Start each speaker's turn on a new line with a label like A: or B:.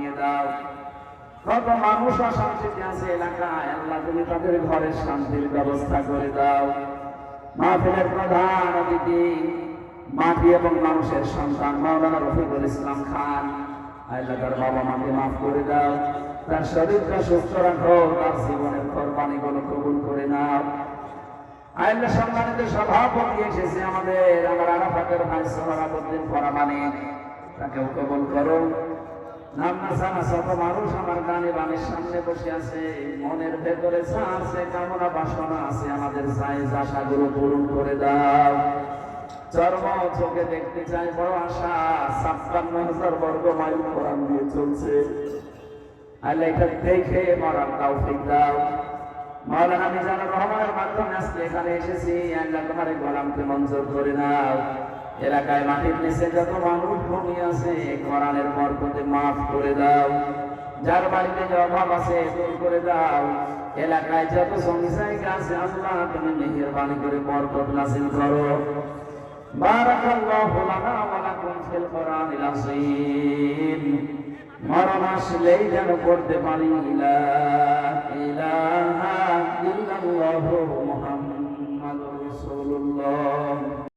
A: বানিয়ে দাও। কত মানুষ অশান্তিতে আছে এলাকায়, আল্লাহ তুমি তাদের ঘরের শান্তির ব্যবস্থা করে দাও। মাহফিলের প্রধান অতিথি, মাটি এবং মানুষের সন্তান মাওলানা রফিকুল ইসলাম খান। আল্লাহ তার বাবা মাকে মাফ করে দাও। তার শরীরটা সুস্থ রাখো, তার জীবনের কোরবানি গুলো কবুল করে নাও। আল্লাহ সম্মানিত সভাপতি এসেছে আমাদের, আমার আরাফাতের ভাই সোহরাবুদ্দিন ফরামানি। তাকেও কবুল করো নাম না জানা শত মানুষ আমার গানে বানের সামনে বসে আছে মনের ভেতরে চা আছে কামনা বাসনা আছে আমাদের চাইজ আশাগুলো পূরণ করে দাও চর্ম চোখে দেখতে চাই বড় আশা ছাপ্পান্ন হাজার বর্গ মাইল কোরআন দিয়ে চলছে আল্লাহ এটা দেখে মরার তাও ঠিক দাও মাওলানা মিজানুর রহমানের মাধ্যমে আজকে এখানে এসেছি আল্লাহ তোমার গোলামকে মঞ্জুর করে নাও এলাকায় মাটির নিচে যত মানুষ ঘুমিয়ে আছে পর বরকতে মাফ করে দাও। যার বাড়িতে যে অভাব আছে, দূর করে দাও। এলাকায় যত সঙ্গী জায়গা আছে, আল্লাহ তুমি মেহেরবানি করে বরকত নাসিল করো। বারাকাল্লাহু লানা ওয়া লাকুম ফিল কোরআনিল আযীম। মরণ আসলেই যেন করতে পারি ইলা ইলাহা ইল্লাল্লাহু